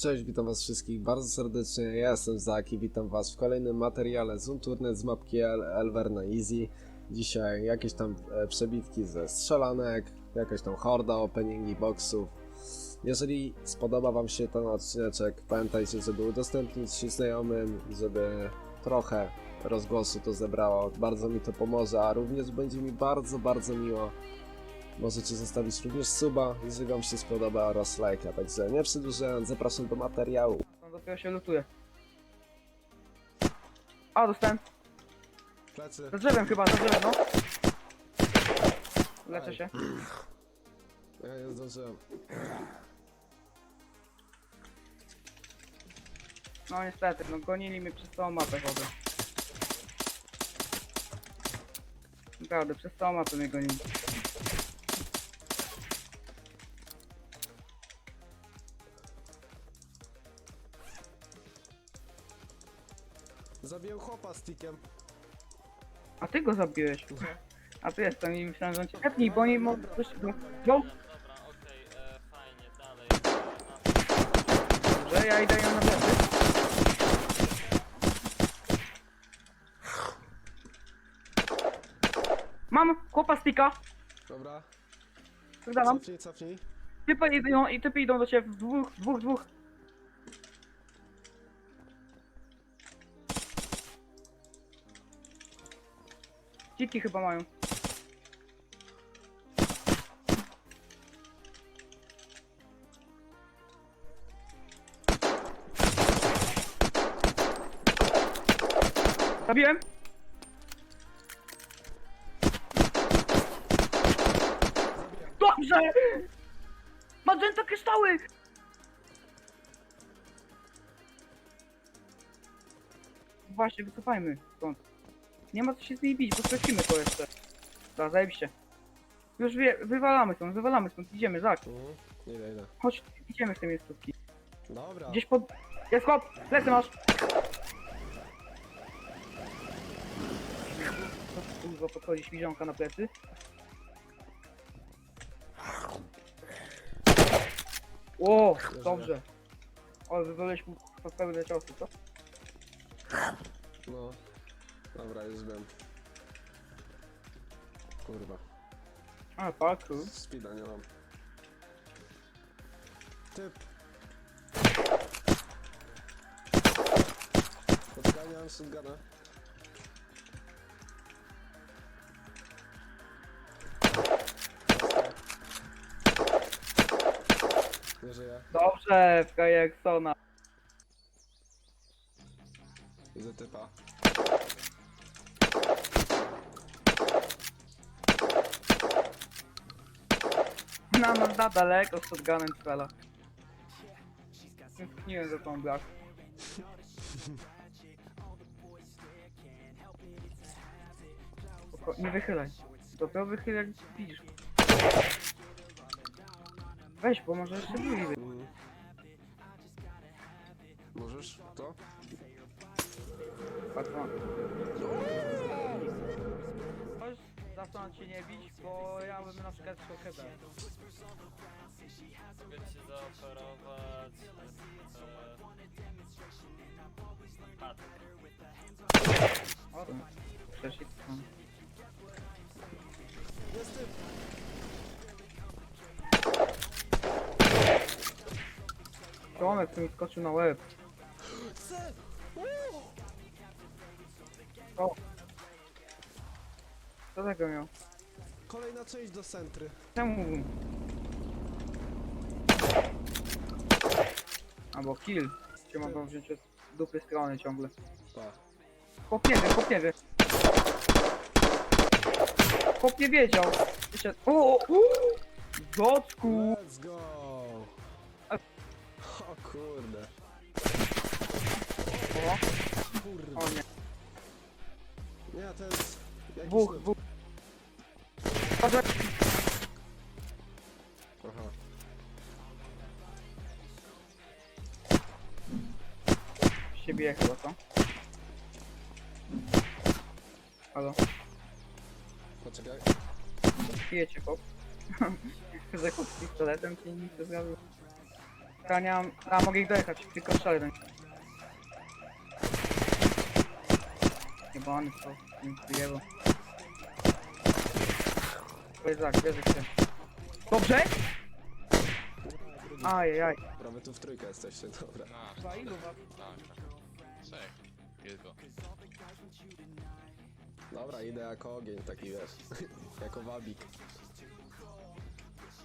Cześć, witam was wszystkich bardzo serdecznie, ja jestem Zaki, witam was w kolejnym materiale z Unturnet z mapki El Elver na Easy. Dzisiaj jakieś tam e, przebitki ze strzelanek, jakaś tam horda, openingi boxów. Jeżeli spodoba wam się ten odcineczek, pamiętajcie, żeby udostępnić się znajomym, żeby trochę rozgłosu to zebrało, bardzo mi to pomoże, a również będzie mi bardzo, bardzo miło, Możecie zostawić również suba, jeżeli wam się spodoba oraz lajka. Także nie przedłużając, zapraszam do materiału. No dopiero się lutuje. A, dostałem. Plecy. Za drzewem chyba, za drzewem, no. Leczę się. Ja nie zdążyłem. No niestety, no gonili mnie przez całą mapę chodzę. Naprawdę, przez całą mapę mnie gonili. Zabiję chłopa stickiem. A ty go zabiłeś. A ty jestem i myślałem, że on cię tepnij, bo oni mogą... Wziął, Dobra, okej, e, fajnie, dalej. że ja idę ją na plecy. Mam chłopa sticka. Dobra. Dawam. Cofnij, cofnij. Typy idą, i typy idą do ciebie w dwóch, dwóch, dwóch. Dziki chyba mają. Zabiłem? Dobrze! Magenta kryształy! Właśnie, wycofajmy stąd. Nie ma co się z nimi bić, bo stracimy to jeszcze. Dobra, zajebiście. Już wie, wywalamy stąd, wywalamy stąd, idziemy, Zak. Mhm. Idę, idę. Chodź, idziemy w te miejscówki. Dobra. Gdzieś pod... Jest chłop! Lecę masz! Kurwa, podchodzi świżonka na plecy. O, dobrze. O, wywaliłeś mu po pełne ciosy, co? No. Dobra, już wiem. Kurwa. A, paku. Speeda nie mam. Typ. Podganiam shotguna. Nie żyję. Dobrze, w Kajaksona. Widzę typa. Na na daleko z shotgunem strzela. Tęskniłem za tą blach. Spoko- Nie wychylaj. Dopiero wychylaj jak widzisz. Weź, bo może jeszcze drugi wy... Mm. Możesz to? Patrz, zacząć się nie bić, bo ja bym na przykład trochę dał. Mogę ci zaoferować... E. O! Tomek tu mi skoczył na łeb. O! Co tego miał? Kolejna część do centry. Czemu? Albo kill. Cię mogą wziąć od dupy strony ciągle. Pa. Chłop nie wie, chłop nie wiedział. Wyszedł. O! o, o! Docku! Let's go! O kurde. O, Kurde. o nie. Nie, to jest... jakiś Dwóch, dwóch. Aha. siebie chyba, co? Halo, Poczekaj. pijecie chłop. Że chłop z pistoletem cię nic nie zrobił. Ja nie mam... A, mogę ich dojechać, tylko strzelę do nich. Jebany to, nie wyjebo. Tak, wierzę się. Dobrze? Ajajaj. Dobra, wy tu w trójkę jesteście, dobra. No, Chyba ilu was? tak, tak. Trzech. Tylko. Dobra, idę jako ogień, taki wiesz. jako wabik.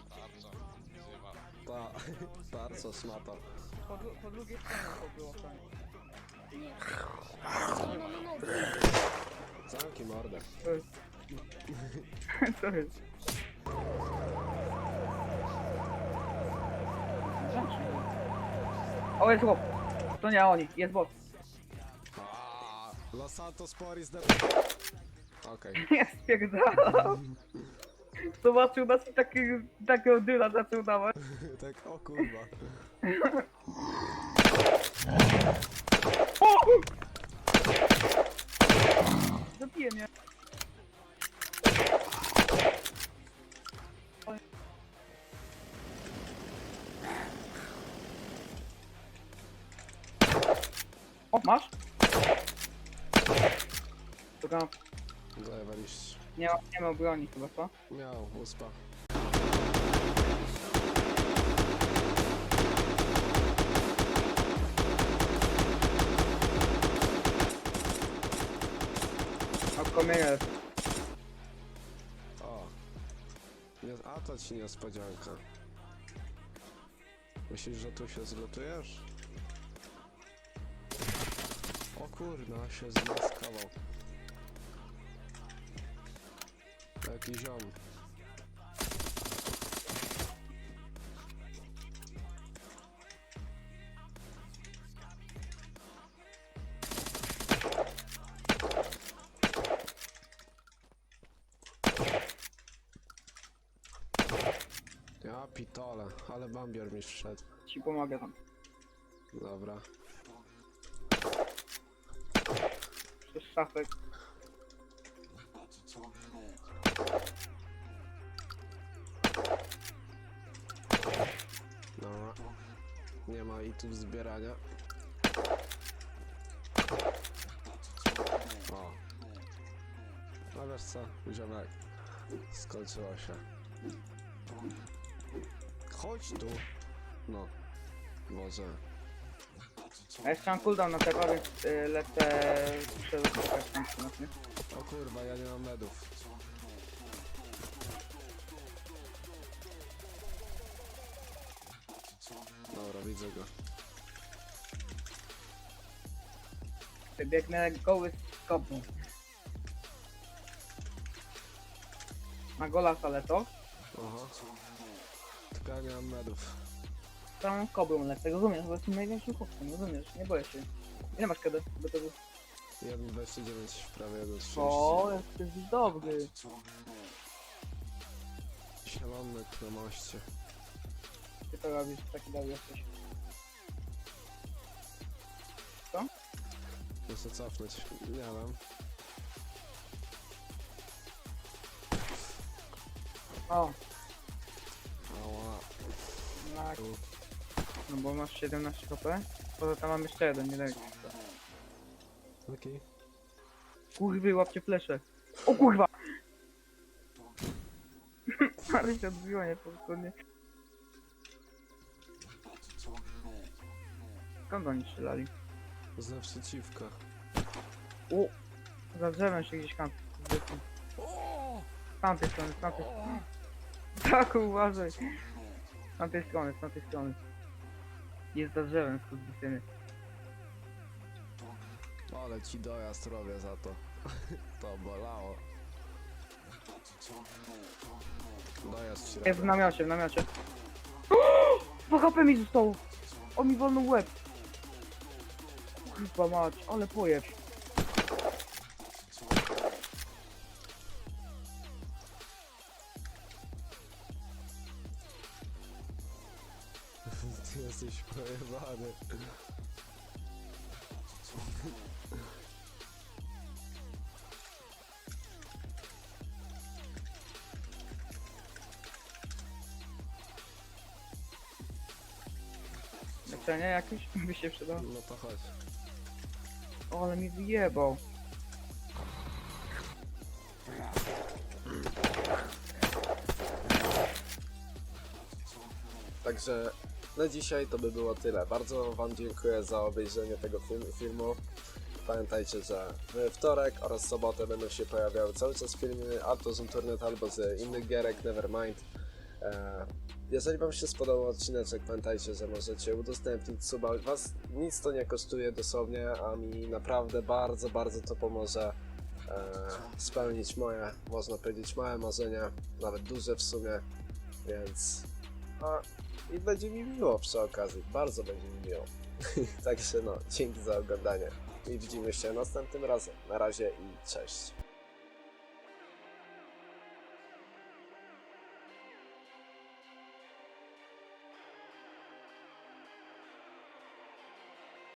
Bardzo. Wzywa. Ta, tarco, szmata. Po, dru- po drugiej stronie to było fajnie. Zamki mordę. To jest... Co jest? O, jest chłop. To nie oni, jest bot. A, Los Santos Poris de... Okej. Jest pierdala. Zobaczył nas i taki, takiego dyla zaczął dawać. tak, o kurwa. O! Zabiję mnie. Masz? Tylko Zajewaliście. nie ma, nie ma broni chyba, co? Miał, uspa. A O. Nie, a to ci niespodzianka. Myślisz, że tu się zlutujesz? Kurna, się zmaskował. Jaki ziom. Ja pitole, ale bambier mi wszedł. ci pomogę tam. Dobra. Przez szafek. Dobra. Nie ma i tu zbierania. O. No wiesz co, ziomek. Skończyło się. Chodź tu. No. Może. A jeszcze mam cooldown na tego, więc y, lecę przeruszać tam nie? O kurwa, ja nie mam medów. Dobra, widzę go. Biegnę goły z kopu. Na gola to Aha. Tylko ja nie mam medów. Całą kobrą lecę, rozumiesz? Bo jestem największym chłopcem, rozumiesz? Nie boję się. Ile masz kiedy do tego? 1,29, prawie 1,30. O, jesteś dobry. Zielony na moście. Ty to robisz, taki dobry jesteś. Muszę cofnąć. Nie wiem. O, Ała. tak. No bo masz 17 HP. Poza tam mam jeszcze jeden, nie daj. Okej. Kurwy, łapcie flesze. O kurwa! Ale się odbiło, nie? Po prostu nie. Skąd oni strzelali? Z naprzeciwka. O! Za drzewem się gdzieś kampi. Z tamtej strony, z tamtej strony. Tak, uważaj. Z tamtej strony, z tamtej strony. Jest za drzewem, skurwysyny. Ale ci dojazd robię za to. to bolało. Dojazd ci Jest w robię. namiocie, w namiocie. 2 HP mi zostało! On mi wolno łeb. Kurwa mać, ale pojeb. Jesteś pojebany. leczenie jakieś by się przydało? No to chodź. O, ale mi wyjebał. Także na dzisiaj to by było tyle. Bardzo Wam dziękuję za obejrzenie tego film, filmu. Pamiętajcie, że we wtorek oraz sobotę będą się pojawiały cały czas filmy albo z Unturnet, albo z innych gierek, Nevermind. E, jeżeli Wam się spodobał odcineczek, pamiętajcie, że możecie udostępnić suba. Was nic to nie kosztuje dosłownie, a mi naprawdę bardzo, bardzo to pomoże e, spełnić moje, można powiedzieć, małe marzenia, nawet duże w sumie, więc a, i będzie mi miło przy okazji, bardzo będzie mi miło. Także no, dzięki za oglądanie i widzimy się następnym razem. Na razie i cześć.